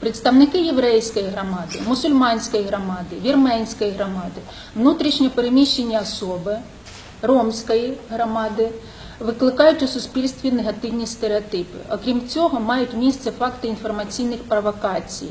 представники єврейської громади, мусульманської громади, вірменської громади, внутрішньо переміщені особи, ромської громади викликають у суспільстві негативні стереотипи. Окрім цього, мають місце факти інформаційних провокацій.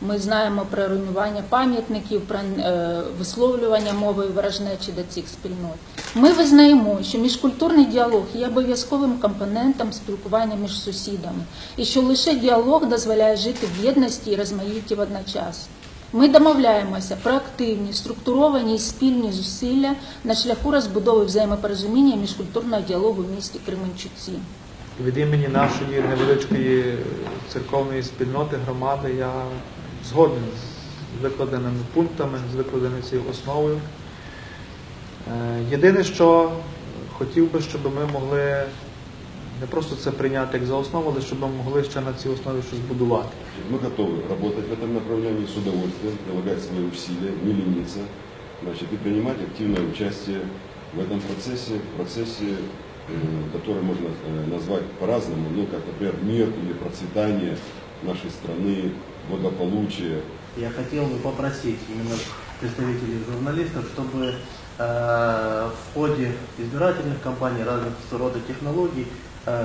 Ми знаємо про руйнування пам'ятників, про е, висловлювання мовою ворожнечі до цих спільнот. Ми визнаємо, що міжкультурний діалог є обов'язковим компонентом спілкування між сусідами, і що лише діалог дозволяє жити в єдності і розмаїтті водночас. Ми домовляємося про активні, структуровані і спільні зусилля на шляху розбудови взаємопорозуміння міжкультурного діалогу в місті Кременчуці. Від імені нашої невеличкої церковної спільноти громади я згоден з викладеними пунктами, з викладеною цією основою. Е, Єдине, що хотів би, щоб ми могли не просто це прийняти як за основу, але щоб ми могли ще на цій основі щось будувати. Мы готовы работать в этом направлении с удовольствием, прилагать свои усилия, не лениться, значит, и принимать активное участие в этом процессе, в процессе, э, который можно э, назвать по-разному, ну, как, например, мир или процветание Нашей страны, благополучие, Я хотел бы попросить именно представителей журналистов, чтобы э, в ходе избирательных кампаний разных рода технологий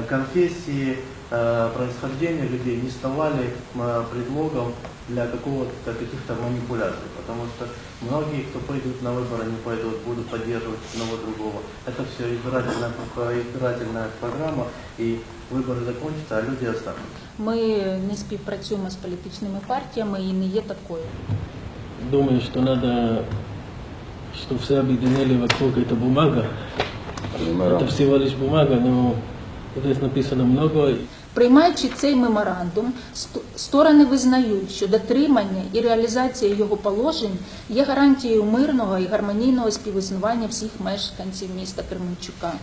конфессии, э, происхождения людей не ставали э, предлогом для какого-то каких-то манипуляций, потому что многие, кто пойдут на выборы, не пойдут, будут поддерживать одного другого. Это все избирательная, избирательная программа, и выборы закончатся, а люди останутся. Ми не співпрацюємо з політичними партіями і не є такою. Думаю, что надо, что все объединили вокруг этой бумага. Это всего лишь бумага, но здесь написано много. Приймаючи цей меморандум, ст- сторони визнають, що дотримання і реалізація його положень є гарантією мирного і гармонійного співіснування всіх мешканців міста Кременчука.